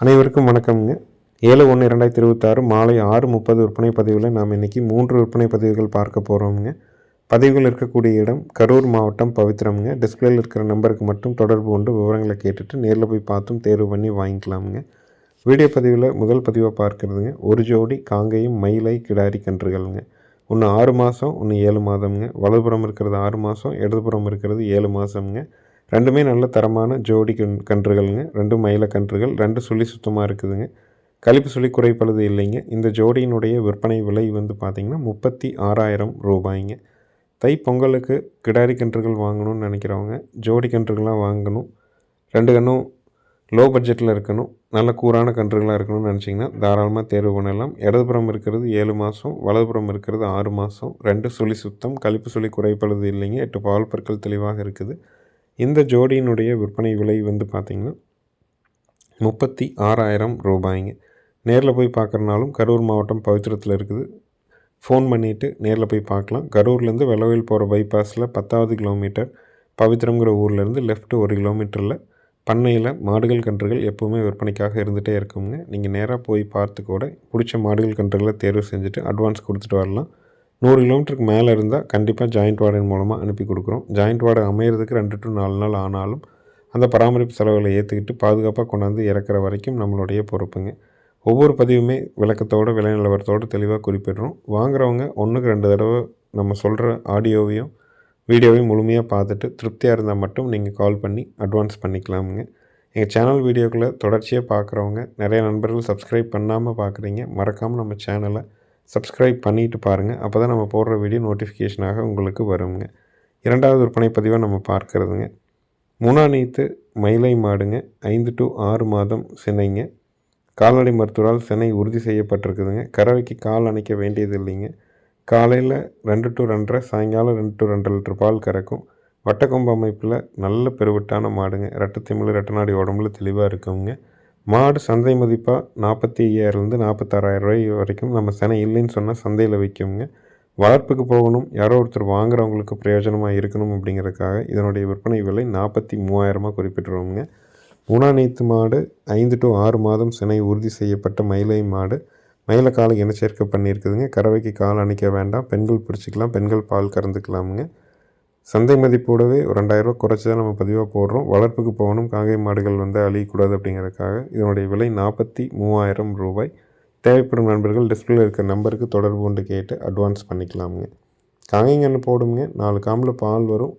அனைவருக்கும் வணக்கம்ங்க. ஏழு ஒன்று ரெண்டாயிரத்தி இருபத்தாறு மாலை ஆறு முப்பது விற்பனை பதிவில் நாம் இன்றைக்கி மூன்று விற்பனை பதிவுகள் பார்க்க போகிறோம்ங்க பதிவுகள் இருக்கக்கூடிய இடம் கரூர் மாவட்டம் பவித்திரம்ங்க டிஸ்பிளேயில் இருக்கிற நம்பருக்கு மட்டும் தொடர்பு கொண்டு விவரங்களை கேட்டுட்டு நேரில் போய் பார்த்தும் தேர்வு பண்ணி வாங்கிக்கலாமுங்க. வீடியோ பதிவில் முதல் பதிவாக பார்க்குறதுங்க. ஒரு ஜோடி காங்கையும் மயிலை கிடாரி கன்றுகள்ங்க. ஒன்று ஆறு மாதம் ஒன்று ஏழு மாதம்ங்க. வலதுபுறம் இருக்கிறது ஆறு மாதம் இடதுபுறம் இருக்கிறது ஏழு மாதம்ங்க ரெண்டுமே நல்ல தரமான ஜோடி கன் கன்றுகள்ங்க. ரெண்டும் மயில கன்றுகள் ரெண்டு சுழி சுத்தமாக இருக்குதுங்க. கழிப்பு சுழி குறைப்பழுது இல்லைங்க. இந்த ஜோடியினுடைய விற்பனை விலை வந்து பார்த்திங்கன்னா முப்பத்தி ஆறாயிரம் ரூபாய்ங்க. தை பொங்கலுக்கு கிடாரி கன்றுகள் வாங்கணும்னு நினைக்கிறவங்க ஜோடி கன்றுகள்லாம் வாங்கணும். ரெண்டு கன்றும் லோ பட்ஜெட்டில் இருக்கணும். நல்ல கூறான கன்றுகளாக இருக்கணும்னு நினச்சிங்கன்னா தாராளமாக தேர்வு பண்ணலாம். இடதுபுறம் இருக்கிறது ஏழு மாதம் வலதுபுறம் இருக்கிறது ஆறு மாதம் ரெண்டு சுழி சுத்தம் கழிப்பு சுழி குறைப்பழுது இல்லைங்க. எட்டு பால் பற்கள் தெளிவாக இருக்குது. இந்த ஜோடியினுடைய விற்பனை விலை வந்து பார்த்திங்கன்னா முப்பத்தி ஆறாயிரம் ரூபாய்ங்க. நேரில் போய் பார்க்குறனாலும் கரூர் மாவட்டம் பவித்திரத்தில் இருக்குது. ஃபோன் பண்ணிவிட்டு நேரில் போய் பார்க்கலாம். கரூர்லேருந்து வெள்ளவேல் போகிற பைபாஸில் பத்தாவது கிலோமீட்டர் பவித்திரங்கிற ஊர்லேருந்து லெஃப்ட்டு ஒரு கிலோமீட்டரில் பண்ணையில் மாடுகள் கன்றுகள் எப்போவுமே விற்பனைக்காக இருந்துகிட்டே இருக்குங்க. நீங்கள் நேராக போய் பார்த்து கூட பிடிச்ச மாடுகள் கன்றுகளை தேர்வு செஞ்சுட்டு அட்வான்ஸ் கொடுத்துட்டு வரலாம். நூறு கிலோமீட்டருக்கு மேலே இருந்தால் கண்டிப்பாக ஜாயிண்ட் வார்டன் மூலமாக அனுப்பி கொடுக்குறோம். ஜாயிண்ட் வார்டு அமையிறதுக்கு ரெண்டு டு நாலு நாள் ஆனாலும் அந்த பராமரிப்பு செலவுகளை ஏற்றுக்கிட்டு பாதுகாப்பாக கொண்டாந்து இறக்குற வரைக்கும் நம்மளுடைய பொறுப்புங்க. ஒவ்வொரு பதிவுமே விளக்கத்தோடு விலை நிலவரத்தோடு தெளிவாக குறிப்பிடுறோம். வாங்குறவங்க ஒன்றுக்கு ரெண்டு தடவை நம்ம சொல்கிற ஆடியோவையும் வீடியோவையும் முழுமையாக பார்த்துட்டு திருப்தியாக இருந்தால் மட்டும் நீங்கள் கால் பண்ணி அட்வான்ஸ் பண்ணிக்கலாமுங்க. எங்கள் சேனல் வீடியோக்களை தொடர்ச்சியாக பார்க்குறவங்க நிறைய நண்பர்கள் சப்ஸ்கிரைப் பண்ணாமல் பார்க்குறீங்க மறக்காமல் நம்ம சேனலை சப்ஸ்கிரைப் பண்ணிவிட்டு பாருங்கள் அப்போ தான் நம்ம போடுற வீடியோ நோட்டிஃபிகேஷனாக உங்களுக்கு வருங்க. இரண்டாவது விற்பனை பதிவாக நம்ம பார்க்குறதுங்க. முனாநீத்து மயிலை மாடுங்க. ஐந்து டு ஆறு மாதம் சினைங்க. கால்நடை மருத்துவரால் சினை உறுதி செய்யப்பட்டிருக்குதுங்க. கறவைக்கு கால் அணைக்க வேண்டியது இல்லைங்க காலையில் ரெண்டு டு ரெண்டரை சாயங்காலம் ரெண்டு டு ரெண்டு லிட்டர் பால் கறக்கும். வட்டக்கொம்பு அமைப்பில் நல்ல பெருவிட்டான மாடுங்க. ரெட்டை திமிழ் ரெட்டநாடி உடம்புல தெளிவாக இருக்குங்க. மாடு சந்தை மதிப்பாக நாற்பத்தி ஐயாயிரம்லேருந்து நாற்பத்தாறாயிரம் ரூபாய் வரைக்கும் நம்ம செனை இல்லைன்னு சொன்னால் சந்தையில் விற்குங்க. வளர்ப்புக்கு போகணும். யாரோ ஒருத்தர் வாங்குறவங்களுக்கு பிரயோஜனமாக இருக்கணும் அப்படிங்கிறதுக்காக இதனுடைய விற்பனை விலை நாற்பத்தி மூவாயிரமாக குறிப்பிட்டுருவோங்க உணாநீத்து மாடு ஐந்து டு ஆறு மாதம் சினை உறுதி செய்யப்பட்ட மயிலை மாடு. மயில காலை இனச்சேர்க்கை பண்ணியிருக்குதுங்க. கறவைக்கு கால் அணைக்க வேண்டாம். பெண்கள் பிடிச்சிக்கலாம். பெண்கள் பால் கறந்துக்கலாமுங்க. சந்தை மதிப்போடவே ஒரு ரெண்டாயிரரூவா குறைச்சி தான் நம்ம பதிவாக போடுறோம். வளர்ப்புக்கு போகணும் காங்கை மாடுகள் வந்து அழியக்கூடாது அப்படிங்கிறதுக்காக இதனுடைய விலை நாற்பத்தி மூவாயிரம் ரூபாய். தேவைப்படும் நண்பர்கள் டிஸ்பிளே இருக்கிற நம்பருக்கு தொடர்பு கொண்டு கேட்டு அட்வான்ஸ் பண்ணிக்கலாமுங்க. காங்கைங்கன்று போடுங்க நாலு காம்பில் பால் வரும்.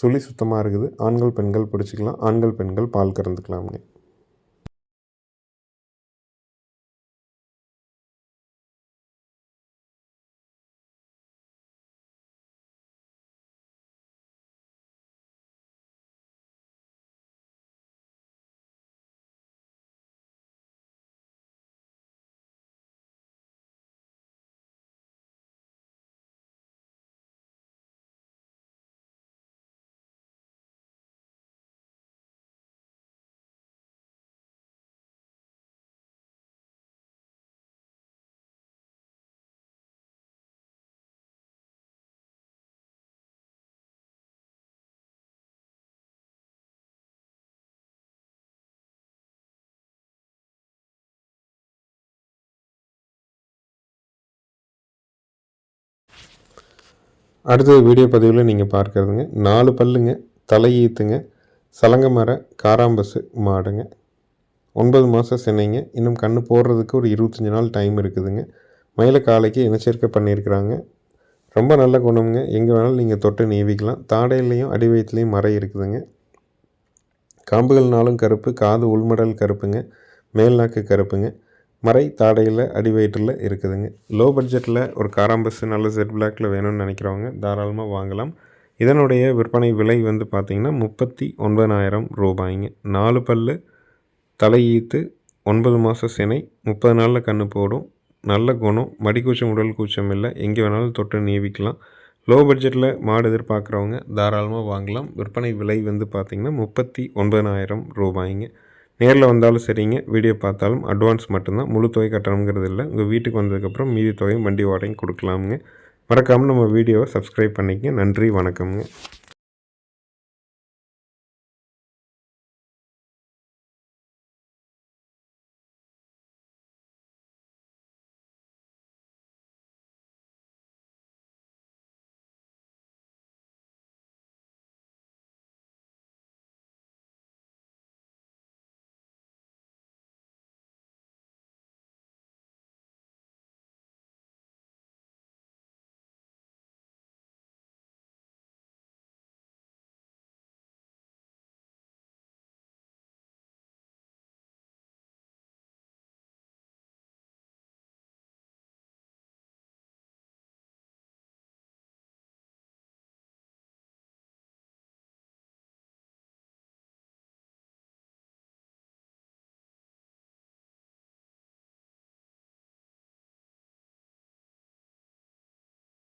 சுழி சுத்தமாக இருக்குது. ஆண்கள் பெண்கள் பிடிச்சிக்கலாம். ஆண்கள் பெண்கள் பால் கறந்துக்கலாமுங்க. அடுத்தது வீடியோ பதிவில் நீங்கள் பார்க்குறதுங்க. நாலு பல்லுங்க தலையீத்துங்க சலங்க மர காராம்பசு மாடுங்க. ஒன்பது மாதம் சென்னைங்க இன்னும் கண்ணு போடுறதுக்கு ஒரு இருபத்தஞ்சி நாள் டைம் இருக்குதுங்க. மயில காலைக்கு இனச்சேர்க்கை பண்ணியிருக்கிறாங்க. ரொம்ப நல்ல குணமுங்க. எங்கே வேணாலும் நீங்கள் தொட்டு நீவிக்கலாம். தாடையிலையும் அடி வயிற்றுலையும் மறை இருக்குதுங்க. காம்புகள்னாலும் கருப்பு காது உள்மடல் கருப்புங்க. மேல் நாக்கு கருப்புங்க. மறை தாடையில் அடி வயிற்றில் இருக்குதுங்க. லோ பட்ஜெட்டில் ஒரு காராம்பஸ் நல்ல செட் பிளாக்கில் வேணும்னு நினைக்கிறவங்க தாராளமாக வாங்கலாம். இதனுடைய விற்பனை விலை வந்து பார்த்திங்கன்னா முப்பத்தி ஒன்பதாயிரம் ரூபாய்ங்க. நாலு பல் தலையீத்து ஒன்பது மாத சினை முப்பது நாளில் கன்று போடும். நல்ல குணம் மடிக்கூச்சம் உடல் கூச்சம் இல்லை. எங்கே வேணாலும் தொட்டு நீவிக்கலாம். லோ பட்ஜெட்டில் மாடு எதிர்பார்க்குறவங்க தாராளமாக வாங்கலாம். விற்பனை விலை வந்து பார்த்திங்கன்னா முப்பத்தி ஒன்பதாயிரம் ரூபாய்ங்க. நேரில் வந்தாலும் சரிங்க வீடியோ பார்த்தாலும் அட்வான்ஸ் மட்டும்தான். முழு தொகை கட்டணுங்கிறது இல்லை. உங்கள் வீட்டுக்கு வந்ததுக்கப்புறம் மீதி தொகையும் வண்டி வாடகையும் கொடுக்கலாமுங்க. மறக்காமல் நம்ம வீடியோவை சப்ஸ்கிரைப் பண்ணிக்கங்க. நன்றி வணக்கம்ங்க.